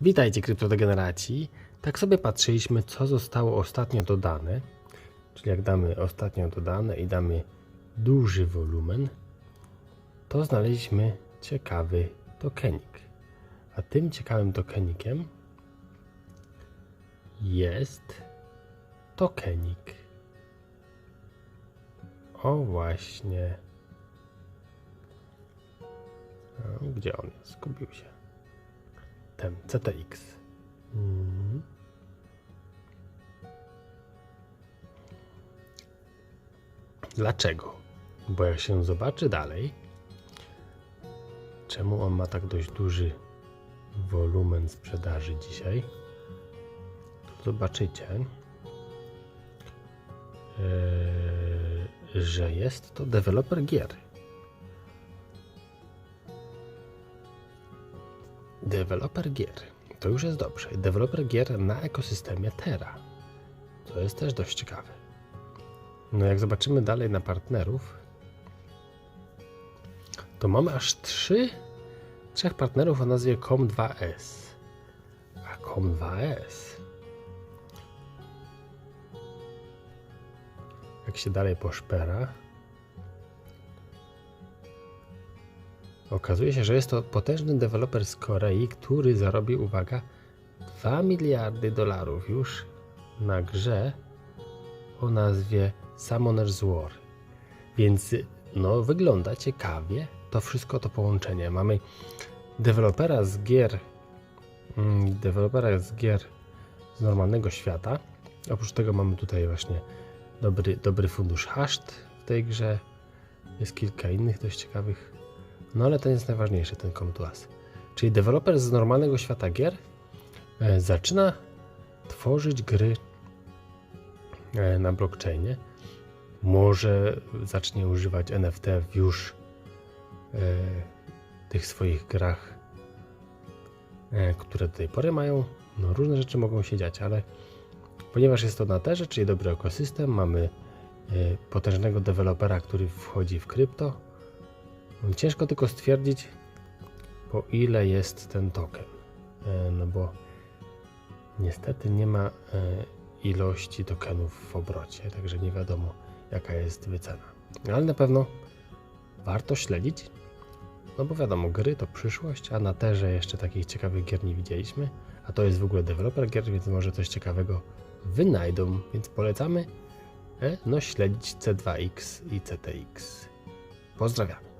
Witajcie kryptodegeneraci. Tak sobie patrzyliśmy, co zostało ostatnio dodane. Czyli jak damy ostatnio dodane i damy duży wolumen, to znaleźliśmy ciekawy tokenik. A tym ciekawym tokenikiem jest tokenik. O właśnie. Gdzie on jest? Zgubił się. Ten CTX. Mhm. Dlaczego? Bo jak się zobaczy dalej, czemu on ma tak dość duży wolumen sprzedaży dzisiaj, zobaczycie, yy, że jest to deweloper gier. Deweloper gier. To już jest dobrze. Deweloper gier na ekosystemie Terra. To jest też dość ciekawe. No jak zobaczymy dalej na partnerów, to mamy aż trzy, trzech partnerów o nazwie COM2S. A COM2S jak się dalej poszpera, okazuje się, że jest to potężny deweloper z Korei, który zarobił, uwaga, 2 miliardy dolarów już na grze o nazwie Summoner's War. Więc no, wygląda ciekawie to wszystko, to połączenie. Mamy dewelopera z gier, mm, dewelopera z gier z normalnego świata. Oprócz tego mamy tutaj właśnie dobry, dobry fundusz haszt w tej grze. Jest kilka innych dość ciekawych. No ale ten jest najważniejszy, ten Come to Us. Czyli deweloper z normalnego świata gier e, zaczyna tworzyć gry e, na blockchainie. Może zacznie używać NFT w już e, tych swoich grach, które do tej pory mają. No, różne rzeczy mogą się dziać, ale ponieważ jest to na terze, czyli dobry ekosystem, mamy potężnego dewelopera, który wchodzi w krypto. No, Ciężko tylko stwierdzić, po ile jest ten token. E, No bo niestety nie ma e, ilości tokenów w obrocie, także nie wiadomo jaka jest wycena. Ale na pewno warto śledzić, no bo wiadomo, gry to przyszłość, a na terze jeszcze takich ciekawych gier nie widzieliśmy, a to jest w ogóle deweloper gier, więc może coś ciekawego wynajdą, więc polecamy e, no śledzić C2X i CTX. Pozdrawiam.